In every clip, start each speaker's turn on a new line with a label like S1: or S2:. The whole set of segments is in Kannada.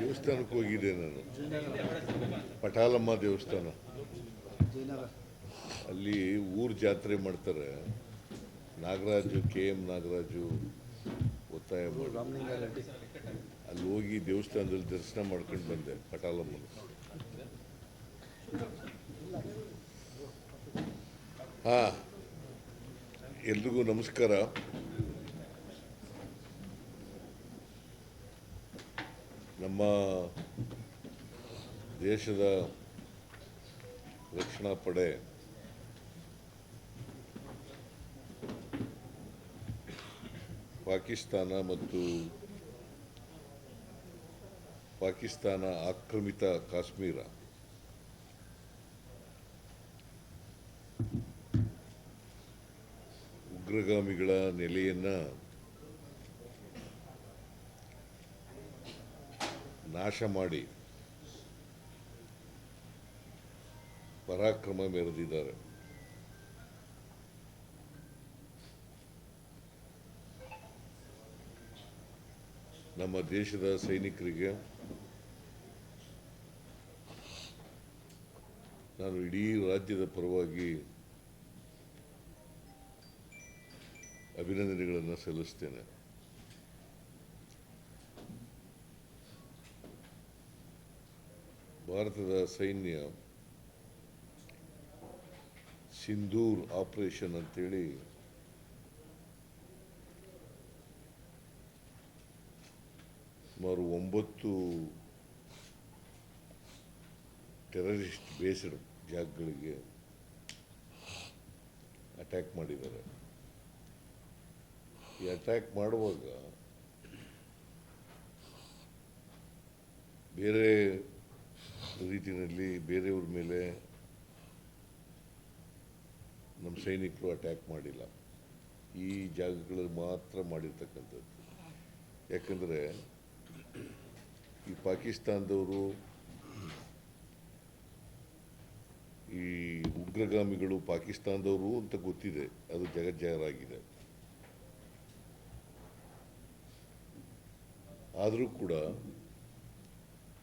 S1: ದೇವಸ್ಥಾನಕ್ಕೆ ಹೋಗಿದ್ದೆ ನಾನು. ಪಟಾಲಮ್ಮ ದೇವಸ್ಥಾನ. ಅಲ್ಲಿ ಊರ್ ಜಾತ್ರೆ ಮಾಡ್ತಾರೆ. ನಾಗರಾಜು ಕೆ ಎಂ ನಾಗರಾಜು ಒತ್ತಾಯ ಮಾಡಿ. ಅಲ್ಲಿ ಹೋಗಿ ದೇವಸ್ಥಾನದಲ್ಲಿ ದರ್ಶನ ಮಾಡ್ಕೊಂಡು ಬಂದೆ ಪಟಾಲಮ್ಮನ. ಹಾ ಎಲ್ರಿಗೂ ನಮಸ್ಕಾರ. ನಮ್ಮ ದೇಶದ ರಕ್ಷಣಾ ಪಡೆ ಪಾಕಿಸ್ತಾನ ಮತ್ತು ಪಾಕಿಸ್ತಾನ ಆಕ್ರಮಿತ ಕಾಶ್ಮೀರ. ಉಗ್ರಗಾಮಿಗಳ ನೆಲೆಯನ್ನ ನಾಶ ಮಾಡಿ ಪರಾಕ್ರಮ ಮೆರೆದಿದ್ದಾರೆ. ನಮ್ಮ ದೇಶದ ಸೈನಿಕರಿಗೆ ನಾನು ಇಡೀ ರಾಜ್ಯದ ಪರವಾಗಿ ಅಭಿನಂದನೆಗಳನ್ನು ಸಲ್ಲಿಸ್ತೇನೆ. ಭಾರತದ ಸೈನ್ಯ ಸಿಂಧೂರ್ ಆಪರೇಷನ್ ಅಂತೇಳಿ ಸುಮಾರು ಒಂಬತ್ತು ಟೆರರಿಸ್ಟ್ ಬೇಸ್ಡ್ ಜಾಗಗಳಿಗೆ ಅಟ್ಯಾಕ್ ಮಾಡಿದ್ದಾರೆ. ಈ ಅಟ್ಯಾಕ್ ಮಾಡುವಾಗ ಬೇರೆ ರೀತಿಯಲ್ಲಿ ಬೇರೆಯವ್ರ ಮೇಲೆ ನಮ್ಮ ಸೈನಿಕರು ಅಟ್ಯಾಕ್ ಮಾಡಿಲ್ಲ. ಈ ಜಾಗಗಳಲ್ಲಿ ಮಾತ್ರ ಮಾಡಿರ್ತಕ್ಕಂಥದ್ದು. ಯಾಕಂದರೆ ಈ ಪಾಕಿಸ್ತಾನದವರು ಈ ಉಗ್ರಗಾಮಿಗಳು ಪಾಕಿಸ್ತಾನದವರು ಅಂತ ಗೊತ್ತಿದೆ. ಅದು ಜಗಜ್ಜಾಹರಾಗಿದೆ. ಆದರೂ ಕೂಡ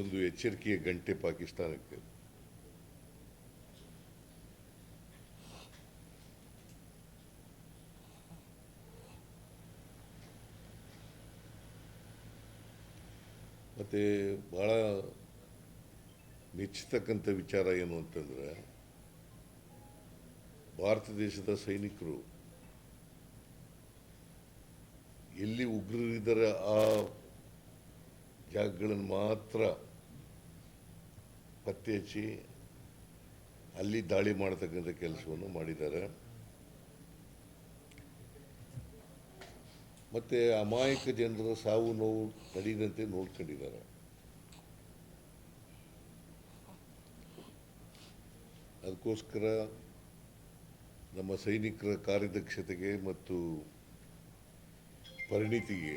S1: ಒಂದು ಎಚ್ಚರಿಕೆಯ ಗಂಟೆ ಪಾಕಿಸ್ತಾನಕ್ಕೆ. ಮತ್ತು ಭಾಳ ಮೆಚ್ಚತಕ್ಕಂಥ ವಿಚಾರ ಏನು ಅಂತಂದರೆ, ಭಾರತ ದೇಶದ ಸೈನಿಕರು ಎಲ್ಲಿ ಉಗ್ರರಿದ್ದಾರೆ ಆ ಜಾಗಗಳನ್ನು ಮಾತ್ರ ಪತ್ತೆ ಹಚ್ಚಿ ಅಲ್ಲಿ ದಾಳಿ ಮಾಡತಕ್ಕಂಥ ಕೆಲಸವನ್ನು ಮಾಡಿದ್ದಾರೆ. ಮತ್ತೆ ಅಮಾಯಕ ಜನರ ಸಾವು ನೋವು ನಡೆಯದಂತೆ ನೋಡ್ಕೊಂಡಿದ್ದಾರೆ. ಅದಕ್ಕೋಸ್ಕರ ನಮ್ಮ ಸೈನಿಕರ ಕಾರ್ಯದಕ್ಷತೆಗೆ ಮತ್ತು ಪರಿಣಿತಿಗೆ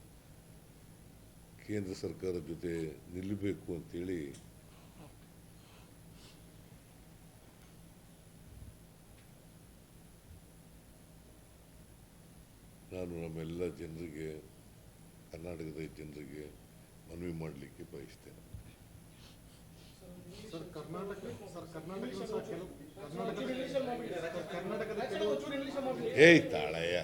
S1: ಕೇಂದ್ರ ಸರ್ಕಾರದ ಜೊತೆ ನಿಲ್ಲಬೇಕು ಅಂತೇಳಿ ನಾನು ನಮ್ಮೆಲ್ಲ ಜನರಿಗೆ ಕರ್ನಾಟಕದ ಜನರಿಗೆ ಮನವಿ ಮಾಡಲಿಕ್ಕೆ ಬಯಸ್ತೇನೆ.
S2: ಸರ್ ಕರ್ನಾಟಕ ಸರ್ ಕರ್ನಾಟಕದ ಸಹ ಕೆಲವು ಕರ್ನಾಟಕದ ಕರ್ನಾಟಕದ
S1: ಏಯ್ ತಾಳಯ್ಯ.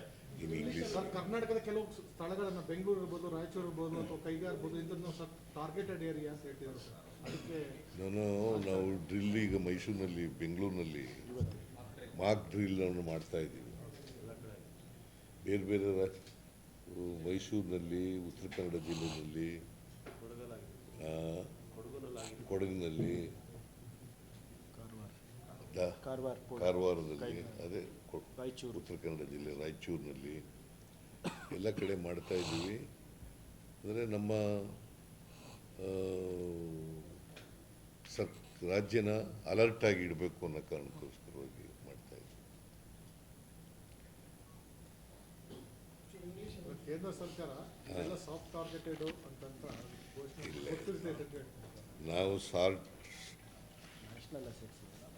S1: ಇನ್ ಇಂಗ್ಲೀಷ್
S2: ಸರ್ ಕರ್ನಾಟಕದ ಕೆಲವು ಸ್ಥಳಗಳನ್ನು ಬೆಂಗಳೂರು ಇರ್ಬೋದು ರಾಯಚೂರು ಇರ್ಬೋದು ಅಥವಾ ಕೈಗಾರ್ ಇರ್ಬೋದು ಇಂಥದ್ದು ಸರ್ ಟಾರ್ಗೆಟೆಡ್ ಏರಿಯಾ ಅಂತ ಹೇಳ್ತಿದ್ದಾರೆ. ಸರ್ ಅದಕ್ಕೆ
S1: ನಾನು ನಾವು ಡ್ರಿಲ್ ಈಗ ಮೈಸೂರಿನಲ್ಲಿ ಬೆಂಗಳೂರಿನಲ್ಲಿ ಮಾಕ್ ಡ್ರಿಲ್ ಅನ್ನು ಮಾಡ್ತಾ ಇದ್ದೀವಿ. ಬೇರೆ ಬೇರೆ ರಾ ಮೈಸೂರಿನಲ್ಲಿ ಉತ್ತರ ಕನ್ನಡ ಜಿಲ್ಲೆಯಲ್ಲಿ ಕೊಡಗಿನಲ್ಲಿ ಕಾರವಾರದಲ್ಲಿ ಅದೇ. ಕೊ- ಉತ್ತರ ಕನ್ನಡ ಜಿಲ್ಲೆ ರಾಯಚೂರಿನಲ್ಲಿ ಎಲ್ಲ ಕಡೆ ಮಾಡ್ತಾ ಇದ್ದೀವಿ. ಅಂದರೆ ನಮ್ಮ ಆ, ಸರ್ ರಾಜ್ಯನ ಅಲರ್ಟ್ ಆಗಿ ಇಡಬೇಕು ಅನ್ನೋ ಕಾರಣಕ್ಕೋಸ್ಕರವಾಗಿ ಮಾಡ್ತಾ ಇದ್ದೀವಿ.
S2: ಕೇಂದ್ರ ಸರ್ಕಾರ ಎಲ್ಲ ಸಾಫ್ಟ್ ಟಾರ್ಗೆಟೆಡ್ ಅಂತಂತ.
S1: ನಾವು sort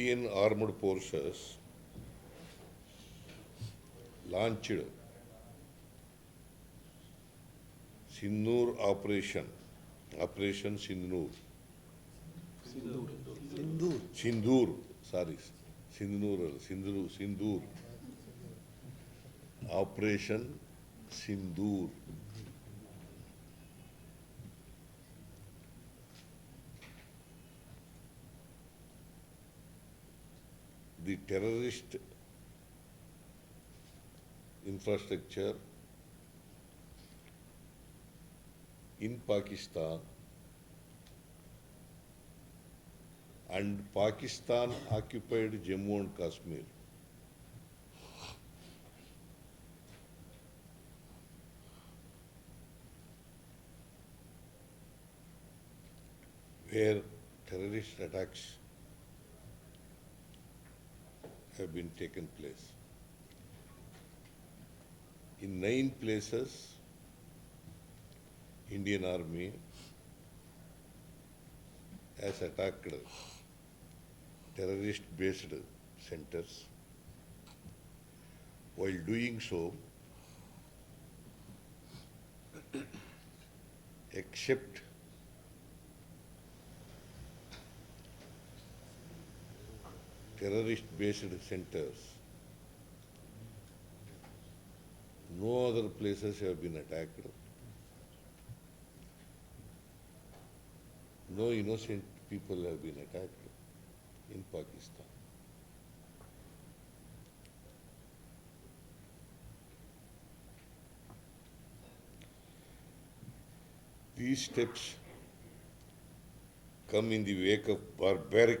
S1: Indian Armed Forces launched Sindoor Operation, Operation Sindoor. Sindoor, sorry, Sindoor, Sindoor, Sindoor. Operation Sindoor. The terrorist infrastructure in Pakistan and Pakistan occupied Jammu and Kashmir. Where terrorist attacks have been taken place. In nine places, Indian Army has attacked terrorist-based centers. While doing so, except terrorist-based centers, no other places have been attacked. No innocent people have been attacked in Pakistan. These steps come in the wake of barbaric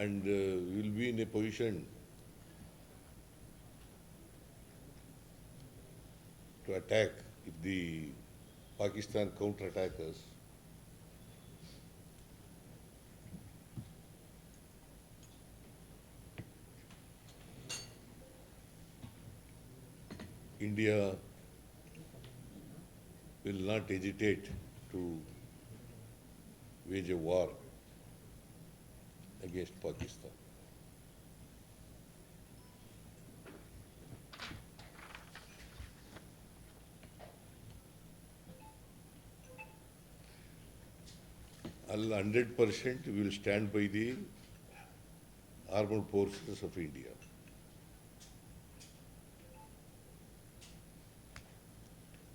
S1: And uh, we will be in a position to attack if the Pakistan counter-attack us. India will not hesitate to wage a war against Pakistan. Hundred percent we will stand by the armed forces of India.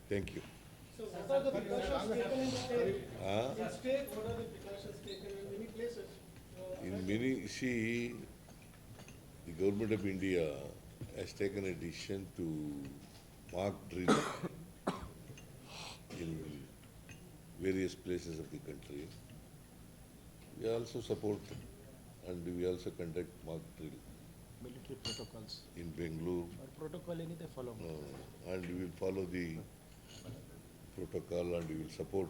S1: Thank you.
S3: So what are the precautions taken in state?
S1: Ah?
S3: In state, what are the precautions taken in many places?
S1: many, see, the government of India has taken a decision to mark drill in various places of the country. We also support and we also conduct mock drill.
S3: Military protocols.
S1: In Bangalore.
S3: Or protocol any they follow.
S1: Uh, and we will follow the protocol and we will support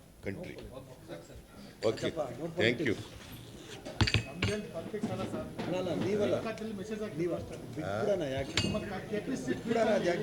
S1: country. Okay, thank you.
S2: Politics ಅಲ್ಲ
S4: ನೀವಲ್ಲ. ಬಿಟ್ಬಿಡೋಣ ಯಾಕೆ?
S2: ಅಟ್ಲೀಸ್ಟ್
S4: ಬಿಟ್ಬಿಡೋಣ ಅದು ಯಾಕೆ?